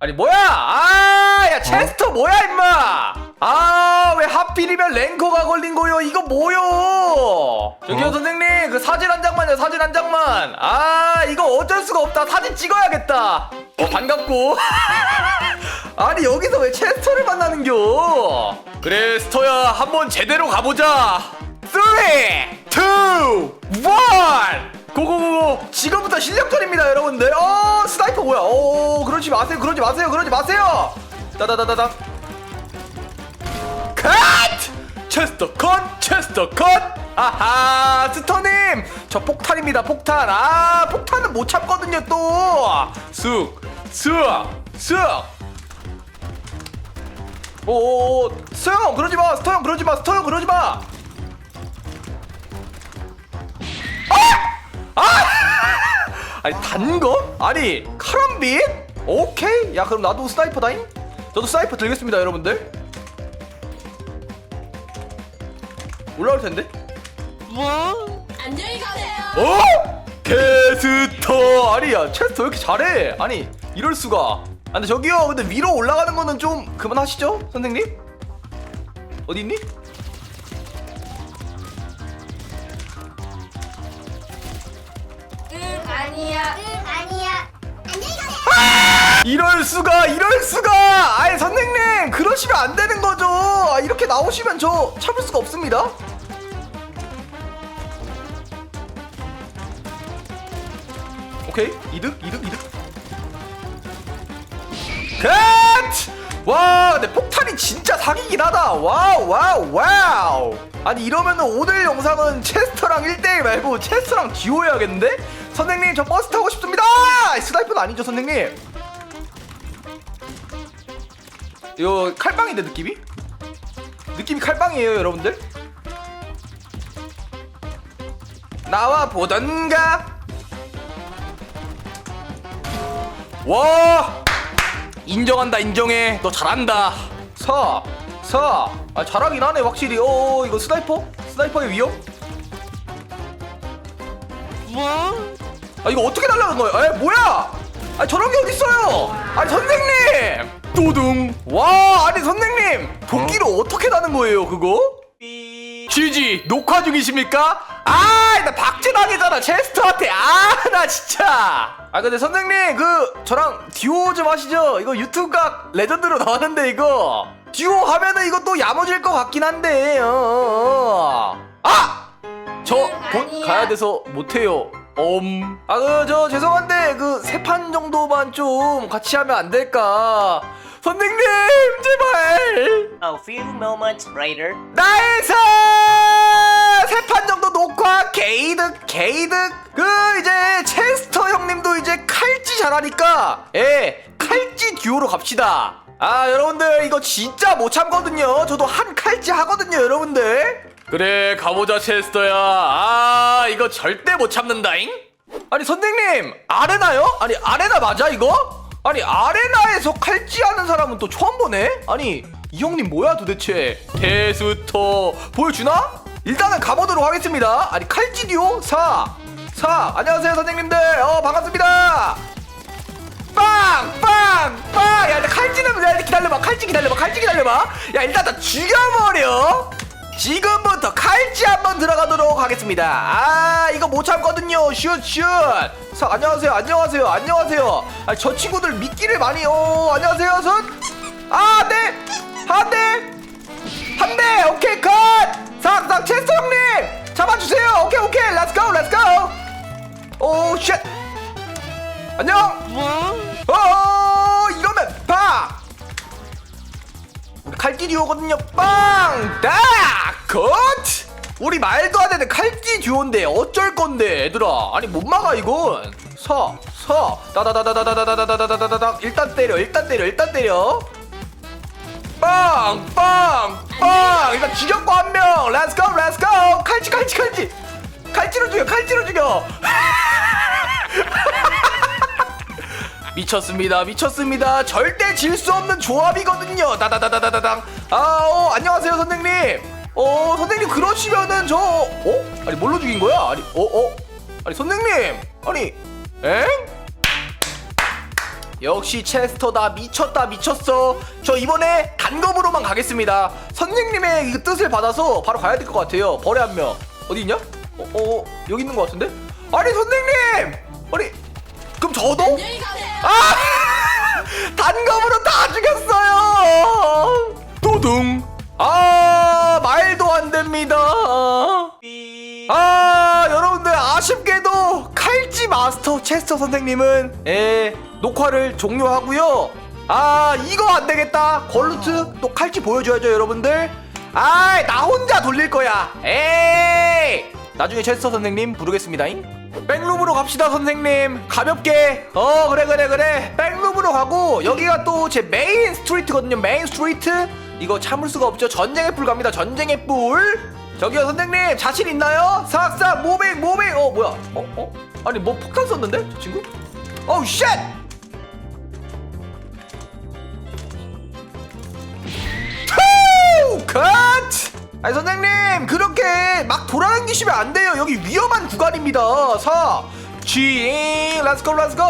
아니 뭐야? 아야 체스터 뭐야 임마? 아 왜 하필이면 랭커가 걸린 거요? 이거 뭐요? 저기요 어? 선생님. 그 사진 한 장만요 사진 한 장만. 아 이거 어쩔 수가 없다. 사진 찍어야겠다. 어 반갑고. 아니 여기서 왜 체스터를 만나는겨? 그래 스토야. 한번 제대로 가보자. 3 2 1 고고고고! 지금부터 실력전입니다 여러분들 어 스나이퍼 뭐야? 어 그러지 마세요 그러지 마세요 그러지 마세요! 따다다다다. 컷! 체스터 컷 체스터 컷! 아하 스터님! 저 폭탄입니다 폭탄. 아 폭탄은 못 참거든요 또쑥쑥쑥. 오 스형 그러지 마 스터 형 그러지 마 스터 형 그러지 마. 아 니단 거? 아니 카람빗? 오케이 야 그럼 나도 스나이퍼 다잉 저도 스나이퍼 들겠습니다 여러분들 올라올 텐데 안녕히 가세요. 어? 게스터 아니야 체스터 왜 이렇게 잘해 아니 이럴 수가 아 근데 저기요 근데 위로 올라가는 거는 좀 그만하시죠 선생님 어디 있니? 아니야. 응 아니야. 안녕히 가세요. 이럴 수가 이럴 수가! 아니 선생님 그러시면 안 되는 거죠. 아, 이렇게 나오시면 저 참을 수가 없습니다. 오케이. 이득 이득 이득. 컷와 근데 폭탄이 진짜 사기긴 하다. 와우 와우 와우. 아니 이러면은 오늘 영상은 체스터랑 1대1 말고 체스터랑 듀오 해야겠는데 선생님 저 버스 타고 싶습니다. 스나이퍼는 아니죠 선생님? 이거 칼빵인데 느낌이? 느낌이 칼빵이에요 여러분들? 나와 보던가. 와 인정한다 인정해. 너 잘한다. 서 서 아 잘하긴 하네 확실히. 어 이거 스나이퍼? 스나이퍼의 위험? 아 이거 어떻게 날라간 거야? 에 뭐야? 아 저런 게 어딨어요? 아니 선생님! 또둥 와 아니 선생님 도끼로 어? 떻게 나는 거예요 그거? GG 녹화 중이십니까? 아나 박제당이잖아 체스터한테 아 나 진짜 아 근데 선생님 그 저랑 듀오 좀 하시죠 이거 유튜브 각 레전드로 나왔는데 이거 듀오 하면은 이거 또 야무질 것 같긴 한데 어, 어, 어. 아! 저돈 아니야. 가야 돼서 못해요. 엄. 아, 그, 저, 죄송한데, 그, 세 판 정도만 좀 같이 하면 안 될까? 선생님, 제발! A few moments later. 나이스! 세판 정도 녹화, 게이득, 게이득. 그, 이제, 체스터 형님도 이제 칼찌 잘하니까, 예, 칼찌 듀오로 갑시다. 아, 여러분들, 이거 진짜 못 참거든요. 저도 한 칼찌 하거든요, 여러분들. 그래, 가보자, 체스터야. 아, 이거 절대 못 참는다잉? 아니, 선생님, 아레나요? 아니, 아레나 맞아, 이거? 아니, 아레나에서 칼찌 하는 사람은 또 처음 보네? 아니, 이 형님 뭐야 도대체? 테스터, 보여주나? 일단은 가보도록 하겠습니다. 아니, 칼찌 듀오? 4. 4. 안녕하세요, 선생님들. 어, 반갑습니다. 빵! 빵! 빵! 야, 나 칼찌는, 야, 기다려봐. 칼찌 기다려봐. 칼찌 기다려봐. 야, 일단 나 죽여버려. 지금부터 칼찌 한번 들어가도록 하겠습니다. 아, 이거 못 참거든요. 슛, 슛. 사, 안녕하세요. 안녕하세요. 안녕하세요. 아, 저 친구들 미끼를 많이, 오, 안녕하세요. 손. 아, 네. 한 대. 한 대. 오케이, 컷. 상, 상, 체스터 형님. 잡아주세요. 오케이, 오케이. 렛츠 고, 렛츠 고. 오, 쉣. 안녕. 어, 칼찌 듀오거든요. 빵! 딱! 컷! 우리 말도 안 되는 칼찌 듀오인데 어쩔 건데, 얘들아. 아니, 못 막아, 이건. 서, 서. 따다다다다다다다다다다다다. 일단 때려, 일단 때려, 일단 때려. 빵! 빵! 빵! 일단 죽였고 한 명! 렛츠 고, 렛츠 고! 칼찌, 칼찌, 칼찌! 칼찌로 죽여, 칼찌로 죽여! 미쳤습니다 미쳤습니다 절대 질 수 없는 조합이거든요 다다다다다당 아 어, 안녕하세요 선생님 어 선생님 그러시면은 저 어? 아니 뭘로 죽인 거야? 아니 어 어? 아니 선생님 아니 엥? 역시 체스터다 미쳤다 미쳤어 저 이번에 단검으로만 가겠습니다 선생님의 그 뜻을 받아서 바로 가야 될 것 같아요 벌에 한명 어디 있냐? 어, 어 여기 있는 것 같은데? 아니 선생님 마스터 체스터 선생님은 예 녹화를 종료하고요. 아 이거 안 되겠다. 걸루트 또 칼찌 보여줘야죠 여러분들. 아이 나 혼자 돌릴 거야. 에이! 나중에 체스터 선생님 부르겠습니다잉. 백룸으로 갑시다 선생님. 가볍게. 어 그래 그래 그래. 백룸으로 가고 여기가 또 제 메인 스트리트거든요 메인 스트리트. 이거 참을 수가 없죠. 전쟁의 뿔 갑니다. 전쟁의 뿔 저기요 선생님 자신 있나요? 싹싹 모빙 모빙 어 뭐야 어? 어? 아니 뭐 폭탄 썼는데 저 친구? 어우 쉣! 투! 컷! 아니 선생님 그렇게 막 돌아다니시면 안 돼요 여기 위험한 구간입니다 사 G 렛츠고 렛츠고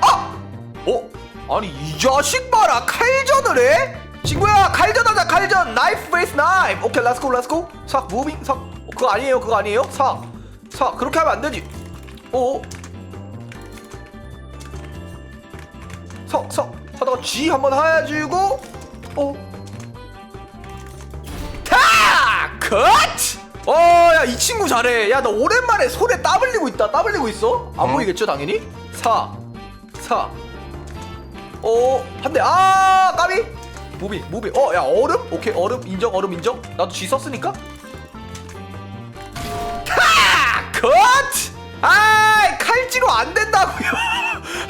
아! 어? 아니 이 자식 봐라 칼전을 해? 친구야 칼전 하자 칼전 나이프 베이스 나이프 오케이 렛츠고 렛츠고 삭 무빙 삭 어, 그거 아니에요 그거 아니에요 삭삭 그렇게 하면 안 되지 어? 석석 하다가 G 한번 해주고 어? 타! 컷! 어, 야, 이 친구 잘해. 야, 너 오랜만에 손에 땀 흘리고 있다. 땀 흘리고 있어? 안 보이겠죠, 당연히? 사, 사. 어, 한 대. 아, 까비. 무비, 무비. 어, 야, 얼음? 오케이, 얼음 인정, 얼음 인정. 나도 G 썼으니까. 타! 컷! 아, 칼질로 안 된다고요.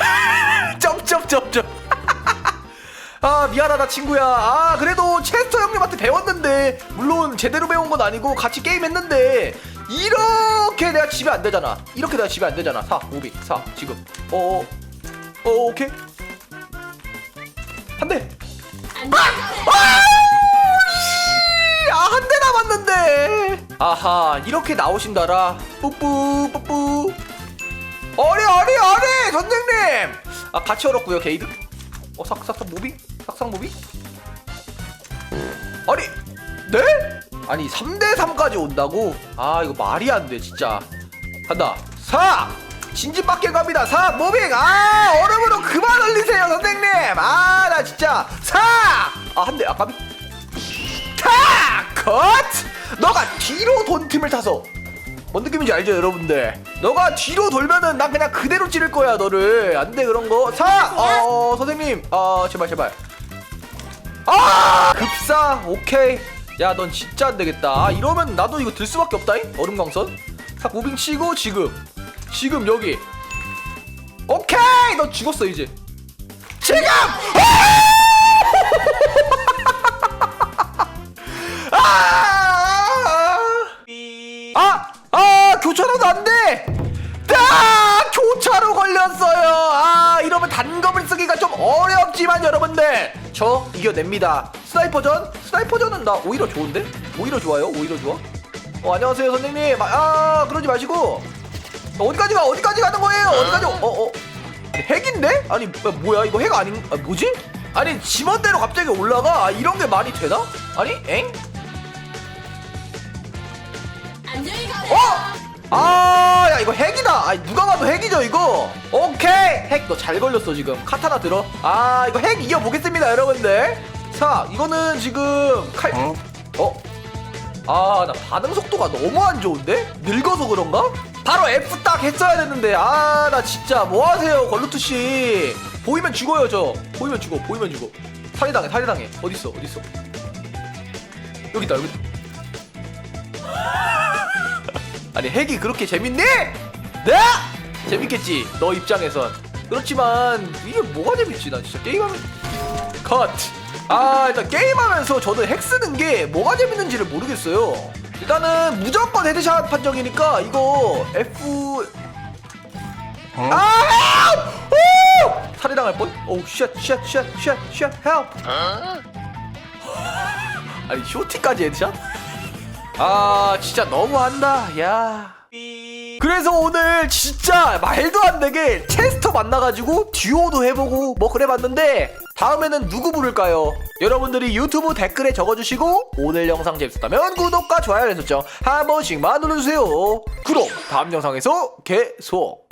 점점점점. 아 미안하다 친구야 아 그래도 체스터 형님한테 배웠는데 물론 제대로 배운 건 아니고 같이 게임했는데 이렇게 내가 지면 안 되잖아 이렇게 내가 지면 안 되잖아 4 5비 4 지금 어어 어, 오케이 한대 아 한 대 남았는데 아하 이렇게 나오신다라 뿌뿌 뿌뿌 어리 어리 어리 선생님 아 같이 얼었고요 게이드 어 삭삭삭 무비 삭삭 무비 아니 네? 아니 3대3까지 온다고? 아 이거 말이 안 돼 진짜 간다 4 진진밖에 갑니다. 4 무빙. 아 얼음으로 그만 흘리세요 선생님. 아 나 진짜. 4 아 한 대 아까비 타! 컷! 너가 뒤로 돈 틈을 타서. 뭔 느낌인지 알죠 여러분들? 너가 뒤로 돌면은 난 그냥 그대로 찌를 거야 너를. 안 돼 그런 거. 사! 어 선생님. 아 제발 제발. 아! 급사. 오케이. 야 넌 진짜 안 되겠다. 아, 이러면 나도 이거 들 수밖에 없다잉? 얼음 광선? 사 무빙 치고 지금 지금 여기 오케이 너 죽었어 이제 지금 아! 아! 아! 교차로도 안 돼! 아! 교차로 걸렸어요! 아! 이러면 단검을 쓰기가 좀 어렵지만 여러분들! 저 이겨냅니다. 스나이퍼전? 스나이퍼전은 나 오히려 좋은데? 오히려 좋아요? 오히려 좋아? 어, 안녕하세요, 선생님. 아, 아, 그러지 마시고. 어디까지 가? 어디까지 가는 거예요? 어디까지? 어, 어. 핵인데? 아니, 뭐- 뭐야? 이거 핵 아닌, 아, 뭐지? 아니, 지멋대로 갑자기 올라가? 아, 이런 게 말이 되나? 아니, 엥? 어? 아, 야, 이거 핵이다. 아, 누가 봐도 핵이죠, 이거. 오케이. 핵, 너 잘 걸렸어, 지금. 카타나 들어. 아, 이거 핵 이겨보겠습니다, 여러분들. 자, 이거는 지금 칼. 어? 아, 나 반응 속도가 너무 안 좋은데? 늙어서 그런가? 바로 F 딱 했어야 됐는데. 아, 나 진짜 뭐 하세요, 걸루트 씨. 보이면 죽어요, 저. 보이면 죽어, 보이면 죽어. 살해당해, 살해당해. 어딨어, 어딨어. 여기 있다, 여기. 아니 핵이 그렇게 재밌니? 네? 재밌겠지 너 입장에선 그렇지만 이게 뭐가 재밌지 난 진짜 게임하면 컷아 일단 게임하면서 저는 핵 쓰는 게 뭐가 재밌는지를 모르겠어요 일단은 무조건 헤드샷 판정이니까 이거 F 아 헬프! 오! 살해당할 뻔? 오우 쉣쉣쉣쉣쉣 헬프 아니 쇼티까지 헤드샷? 아 진짜 너무한다 야 그래서 오늘 진짜 말도 안 되게 체스 터 체스터 만나가지고 듀오도 해보고 뭐 그래봤는데 다음에는 누구 부를까요? 여러분들이 유튜브 댓글에 적어주시고 오늘 영상 재밌었다면 구독과 좋아요 설정 한 번씩만 눌러주세요. 그럼 다음 영상에서 계속